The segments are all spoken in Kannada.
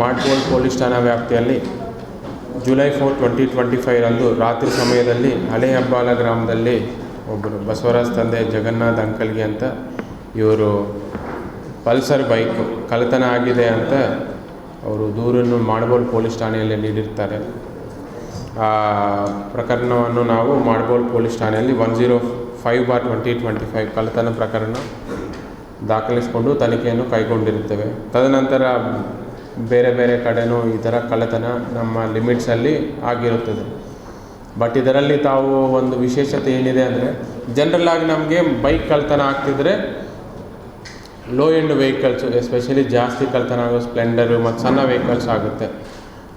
ಮಾಡ್ಕೋಲ್ ಪೊಲೀಸ್ ಠಾಣಾ ವ್ಯಾಪ್ತಿಯಲ್ಲಿ ಜುಲೈ ಫೋರ್ ಟ್ವೆಂಟಿ ಟ್ವೆಂಟಿ ಫೈವ್ರಂದು ರಾತ್ರಿ ಸಮಯದಲ್ಲಿ ಹಳೆ ಹೆಬ್ಬಾಲ ಗ್ರಾಮದಲ್ಲಿ ಒಬ್ಬರು ಬಸವರಾಜ್ ತಂದೆ ಜಗನ್ನಾಥ್ ಅಂಕಲ್ಗೆ ಅಂತ ಇವರು ಪಲ್ಸರ್ ಬೈಕ್ ಕಳ್ಳತನ ಆಗಿದೆ ಅಂತ ಅವರು ದೂರನ್ನು ಮಾಡ್ಬೋಲ್ ಪೊಲೀಸ್ ಠಾಣೆಯಲ್ಲಿ ನೀಡಿರ್ತಾರೆ. ಆ ಪ್ರಕರಣವನ್ನು ನಾವು ಮಾಡ್ಬೋಲ್ ಪೊಲೀಸ್ ಠಾಣೆಯಲ್ಲಿ one zero five bar twenty twenty five ಕಳ್ಳತನ ಪ್ರಕರಣ ದಾಖಲಿಸಿಕೊಂಡು ತನಿಖೆಯನ್ನು ಕೈಗೊಂಡಿರುತ್ತೇವೆ. ತದನಂತರ ಬೇರೆ ಬೇರೆ ಕಡೆನೂ ಈ ಥರ ಕಳ್ಳತನ ನಮ್ಮ ಲಿಮಿಟ್ಸಲ್ಲಿ ಆಗಿರುತ್ತದೆ. ಬಟ್ ಇದರಲ್ಲಿ ತಾವು ಒಂದು ವಿಶೇಷತೆ ಏನಿದೆ ಅಂದರೆ ಜನರಲ್ ಆಗಿ ನಮಗೆ ಬೈಕ್ ಕಳ್ತನ ಆಗ್ತಿದ್ರೆ ಲೋ ಎಂಡ್ ವೆಹಿಕಲ್ಸು ಎಸ್ಪೆಷಲಿ ಜಾಸ್ತಿ ಕಳ್ತನ ಆಗೋ ಸ್ಪ್ಲೆಂಡರು ಮತ್ತು ಸಣ್ಣ ವೆಹಿಕಲ್ಸ್ ಆಗುತ್ತೆ.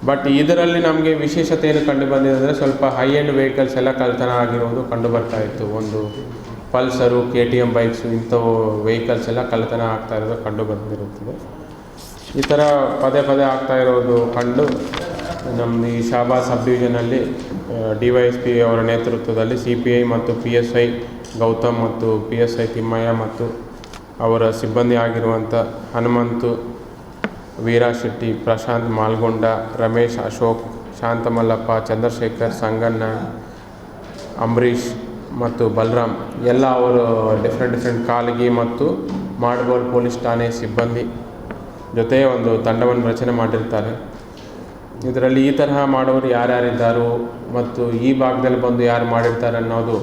ಬಟ್ ಇದರಲ್ಲಿ ನಮಗೆ ವಿಶೇಷತೆ ಏನು ಕಂಡು ಬಂದಿದೆ ಅಂದರೆ, ಸ್ವಲ್ಪ ಹೈ ಎಂಡ್ ವೆಹಿಕಲ್ಸ್ ಎಲ್ಲ ಕಳ್ತನ ಆಗಿರೋದು ಕಂಡು ಬರ್ತಾ ಇತ್ತು. ಒಂದು Pulsar K T M bikes ಇಂಥವು ವೆಹಿಕಲ್ಸ್ ಎಲ್ಲ ಕಳ್ಳತನ ಆಗ್ತಾ ಇರೋದು ಕಂಡು ಬಂದಿರುತ್ತದೆ. ಈ ಥರ ಪದೇ ಪದೇ ಆಗ್ತಾ ಇರೋದು ಕಂಡು ನಮ್ಮ ಈ ಶಾಬಾಸ್ ಸಬ್ ಡಿವಿಷನಲ್ಲಿ ಡಿ ವೈ ಎಸ್ ಪಿ ಅವರ ನೇತೃತ್ವದಲ್ಲಿ ಸಿ ಪಿ ಐ ಮತ್ತು ಪಿ ಎಸ್ ಐ, ಗೌತಮ್ ಮತ್ತು ಪಿ ಎಸ್ ಐ ತಿಮ್ಮಯ್ಯ ಮತ್ತು ಅವರ ಸಿಬ್ಬಂದಿ ಆಗಿರುವಂಥ ಹನುಮಂತು, ವೀರಾ ಶೆಟ್ಟಿ, ಪ್ರಶಾಂತ್ ಮಾಲ್ಗೊಂಡ, ರಮೇಶ್ ಅಶೋಕ್, ಶಾಂತಮಲ್ಲಪ್ಪ, ಚಂದ್ರಶೇಖರ್, ಸಂಗಣ್ಣ, ಅಂಬರೀಷ್ ಮತ್ತು ಬಲರಾಮ್ ಎಲ್ಲ ಅವರು ಡಿಫ್ರೆಂಟ್ ಡಿಫ್ರೆಂಟ್ ಕಾಲಿಗೆ ಮತ್ತು ಮಾಡ್ಬೋಲ್ ಪೊಲೀಸ್ ಠಾಣೆ ಸಿಬ್ಬಂದಿ. ಜೊತೆ ಒಂದು ತಂಡವನ್ನು ರಚನೆ ಮಾಡಿರ್ತಾರೆ. ಇದರಲ್ಲಿ ಈ ತರಹ ಮಾಡೋರು ಯಾರ್ಯಾರಿದ್ದಾರೋ ಮತ್ತು ಈ ಭಾಗದಲ್ಲಿ ಬಂದು ಯಾರು ಮಾಡಿರ್ತಾರೆ ಅನ್ನೋದು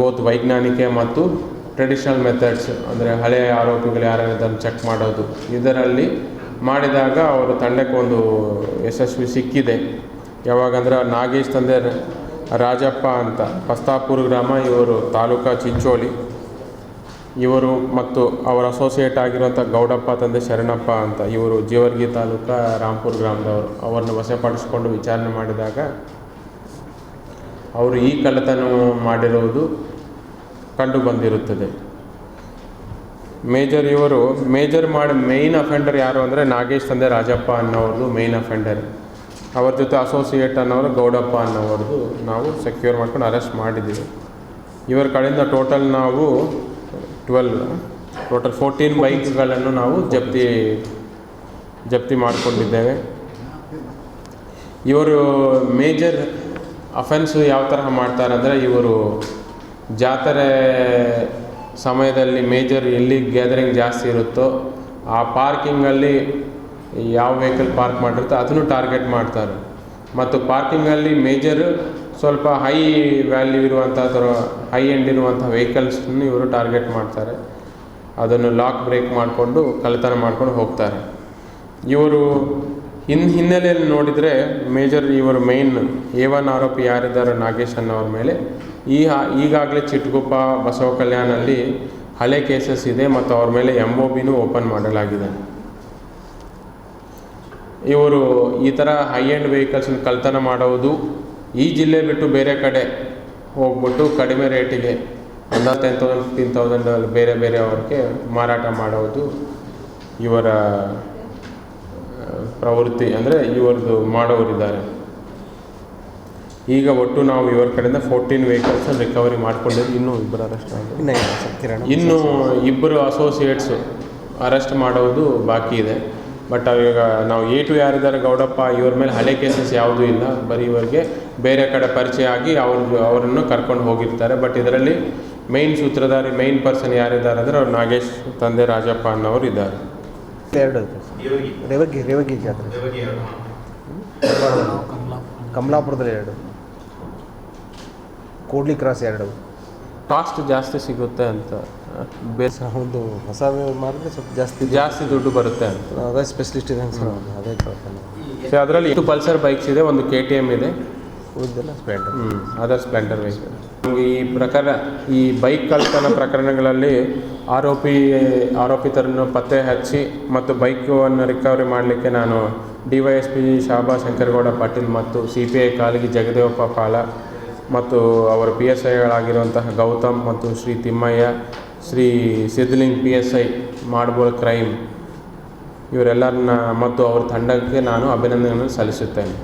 ಬೋತ್ ವೈಜ್ಞಾನಿಕ ಮತ್ತು ಟ್ರೆಡಿಷನಲ್ ಮೆಥಡ್ಸ್, ಅಂದರೆ ಹಳೆಯ ಆರೋಪಿಗಳು ಯಾರ್ಯಾರಿದ್ದಾರೆ ಚೆಕ್ ಮಾಡೋದು. ಇದರಲ್ಲಿ ಮಾಡಿದಾಗ ಅವರು ತಂಡಕ್ಕೆ ಒಂದು ಯಶಸ್ವಿ ಸಿಕ್ಕಿದೆ. ಯಾವಾಗಂದ್ರೆ ನಾಗೇಶ್ ತಂದೆ ರಾಜಪ್ಪ ಅಂತ ಪಸ್ತಾಪುರ ಗ್ರಾಮ, ಇವರು ತಾಲೂಕಾ ಚಿಂಚೋಳಿ. ಇವರು ಮತ್ತು ಅವರ ಅಸೋಸಿಯೇಟ್ ಆಗಿರುವಂಥ ಗೌಡಪ್ಪ ತಂದೆ ಶರಣಪ್ಪ ಅಂತ ಇವರು ಜೀವರ್ಗಿ ತಾಲೂಕಾ ರಾಂಪುರ ಗ್ರಾಮದವರು. ಅವರನ್ನು ವಶಪಡಿಸಿಕೊಂಡು ವಿಚಾರಣೆ ಮಾಡಿದಾಗ ಅವರು ಈ ಕಳ್ಳತನ ಮಾಡಿರುವುದು ಕಂಡು ಬಂದಿರುತ್ತದೆ. ಮೇಜರ್ ಇವರು, ಮೇಜರ್ ಮಾಡಿ ಮೇಯ್ನ್ ಅಫೆಂಡರ್ ಯಾರು ಅಂದರೆ ನಾಗೇಶ್ ತಂದೆ ರಾಜಪ್ಪ ಅನ್ನೋರ್ದು ಮೇಯ್ನ್ ಅಫೆಂಡರ್ ಅವ್ರ ಜೊತೆ ಅಸೋಸಿಯೇಟ್ ಅನ್ನೋರು ಗೌಡಪ್ಪ ಅನ್ನೋರ್ದು ನಾವು ಸೆಕ್ಯೂರ್ ಮಾಡ್ಕೊಂಡು ಅರೆಸ್ಟ್ ಮಾಡಿದ್ದೀವಿ. ಇವರ ಕಡೆಯಿಂದ ಟೋಟಲ್ ನಾವು ಟ್ವೆಲ್ ಟೋಟಲ್ ಫೋರ್ಟೀನ್ ಬೈಕ್ಸ್ಗಳನ್ನು ನಾವು ಜಪ್ತಿ ಜಪ್ತಿ ಮಾಡಿಕೊಂಡಿದ್ದೇವೆ. ಇವರು ಮೇಜರ್ ಅಫೆನ್ಸು ಯಾವ ತರಹ ಮಾಡ್ತಾರೆ ಅಂದರೆ ಇವರು ಜಾತ್ರೆ ಸಮಯದಲ್ಲಿ ಮೇಜರ್ ಎಲ್ಲಿ ಗ್ಯಾದರಿಂಗ್ ಜಾಸ್ತಿ ಇರುತ್ತೋ ಆ ಪಾರ್ಕಿಂಗಲ್ಲಿ ಯಾವ ವೆಹಿಕಲ್ ಪಾರ್ಕ್ ಮಾಡಿರುತ್ತೋ ಅದನ್ನು ಟಾರ್ಗೆಟ್ ಮಾಡ್ತಾರೆ. ಮತ್ತು ಪಾರ್ಕಿಂಗಲ್ಲಿ ಮೇಜರ್ ಸ್ವಲ್ಪ ಹೈ ವ್ಯಾಲ್ಯೂ ಇರುವಂಥ ಅಥವಾ ಹೈ ಎಂಡ್ ಇರುವಂಥ ವೆಹಿಕಲ್ಸನ್ನು ಇವರು ಟಾರ್ಗೆಟ್ ಮಾಡ್ತಾರೆ. ಅದನ್ನು ಲಾಕ್ ಬ್ರೇಕ್ ಮಾಡಿಕೊಂಡು, ಕಳ್ಳತನ ಮಾಡ್ಕೊಂಡು ಹೋಗ್ತಾರೆ. ಇವರು ಹಿನ್ ಹಿನ್ನೆಲೆಯಲ್ಲಿ ನೋಡಿದರೆ ಮೇಜರ್ ಇವರು ಮೇನ್ ಎ ಒನ್ ಆರೋಪಿ ಯಾರಿದ್ದಾರೆ? ನಾಗೇಶ್ ಅನ್ನೋರ ಮೇಲೆ. ಈ ಈಗಾಗಲೇ ಚಿಟ್ಗುಪ್ಪ, ಬಸವ ಕಲ್ಯಾಣಲ್ಲಿ ಹಳೆ ಕೇಸಸ್ ಇದೆ ಮತ್ತು ಅವ್ರ ಮೇಲೆ ಎಂ ಒ ಬಿನೂ ಓಪನ್ ಮಾಡಲಾಗಿದೆ. ಇವರು ಈ ಥರ ಹೈ ಎಂಡ್ ವೆಹಿಕಲ್ಸ್ನ ಕಳ್ತನ ಮಾಡೋದು ಈ ಜಿಲ್ಲೆ ಬಿಟ್ಟು ಬೇರೆ ಕಡೆ ಹೋಗ್ಬಿಟ್ಟು ಕಡಿಮೆ ರೇಟಿಗೆ ಒಂದು ಟೆನ್ ತೌಸಂಡ್ ಫಿಫ್ಟೀನ್ ತೌಸಂಡ್ ಬೇರೆ ಬೇರೆ ಅವ್ರಿಗೆ ಮಾರಾಟ ಮಾಡೋದು ಇವರ ಪ್ರವೃತ್ತಿ ಅಂದರೆ ಇವ್ರದ್ದು ಮಾಡೋರಿದ್ದಾರೆ. ಈಗ ಒಟ್ಟು ನಾವು ಇವರ ಕಡೆಯಿಂದ ಫೋರ್ಟೀನ್ ವೆಹಿಕಲ್ಸ್ ರಿಕವರಿ ಮಾಡಿಕೊಂಡಿದ್ದು ಇನ್ನೂ ಇಬ್ಬರು ಅರೆಸ್ಟ್ ಆಗಿದೆ ಇನ್ನು ಇಬ್ಬರು ಅಸೋಸಿಯೇಟ್ಸು ಅರೆಸ್ಟ್ ಮಾಡೋದು ಬಾಕಿ ಇದೆ. ಬಟ್ ಈಗ ನಾವು ಎ ಟು ಯಾರಿದ್ದಾರೆ ಗೌಡಪ್ಪ ಇವ್ರ ಮೇಲೆ ಹಳೆ ಕೇಸಸ್ ಯಾವುದೂ ಇಲ್ಲ. ಬರೀ ಇವರಿಗೆ ಬೇರೆ ಕಡೆ ಪರಿಚಯ ಆಗಿ ಅವ್ರ ಅವರನ್ನು ಕರ್ಕೊಂಡು ಹೋಗಿರ್ತಾರೆ. ಬಟ್ ಇದರಲ್ಲಿ ಮೈನ್ ಸೂತ್ರಧಾರಿ ಮೈನ್ ಪರ್ಸನ್ ಯಾರಿದ್ದಾರೆ ಅಂದರೆ ಅವ್ರು ನಾಗೇಶ್ ತಂದೆ ರಾಜಪ್ಪ ಅನ್ನೋರು ಇದ್ದಾರೆ. ಎರಡು ಐತೆ ರೇವಗಿ. ರೇವಗಿ ಜಾತ್ರೆ. ಕಮಲಾಪುರದಲ್ಲಿ ಎರಡು. ಕೂಡ್ಲಿ ಕ್ರಾಸ್ ಎರಡು. ಕಾಸ್ಟ್ ಜಾಸ್ತಿ ಸಿಗುತ್ತೆ ಅಂತ. ಬೇಸ್ ಒಂದು ಹೊಸ ಮಾರಿದ್ರೆ ಸ್ವಲ್ಪ ಜಾಸ್ತಿ ಜಾಸ್ತಿ ದುಡ್ಡು ಬರುತ್ತೆ ಅಂತ. ಅದೇ ಸ್ಪೆಷಲಿಸ್ಟ್ ಇದೆ ಸರ್ ಅದೇ ಕೇಳ್ತಾನೆ ಸೊ ಅದರಲ್ಲಿ ಇಷ್ಟು ಪಲ್ಸರ್ ಬೈಕ್ಸ್ ಇದೆ ಒಂದು ಕೆ ಟಿ ಎಂ ಇದೆ. ಉಳಿದೆಲ್ಲ ಸ್ಪ್ಲೆಂಡರ್ ಅದರ್ ಸ್ಪ್ಲೆಂಡರ್ ವೆಹಿಕಲ್ ಈ ಪ್ರಕಾರ ಈ ಬೈಕ್ ಕಳ್ತನ ಪ್ರಕರಣಗಳಲ್ಲಿ ಆರೋಪಿ ಆರೋಪಿತರನ್ನು ಪತ್ತೆ ಹಚ್ಚಿ ಮತ್ತು ಬೈಕನ್ನು ರಿಕವರಿ ಮಾಡಲಿಕ್ಕೆ ನಾನು D Y S P ಶಾಬಾ Shankaragouda Patil ಮತ್ತು ಸಿ ಪಿ ಐ ಕಾಲಿಗೆ ಜಗದೇವಪ್ಪ ಪಾಲ ಮತ್ತು ಅವರ ಪಿ ಎಸ್ ಐಗಳಾಗಿರುವಂತಹ ಗೌತಮ್ ಮತ್ತು Shri Thimmaiah Shri Siddling P S I Madbool crime ಇವರೆಲ್ಲರನ್ನ ಮತ್ತು ಅವ್ರ ತಂಡಕ್ಕೆ ನಾನು ಅಭಿನಂದನೆಯನ್ನು ಸಲ್ಲಿಸುತ್ತೇನೆ.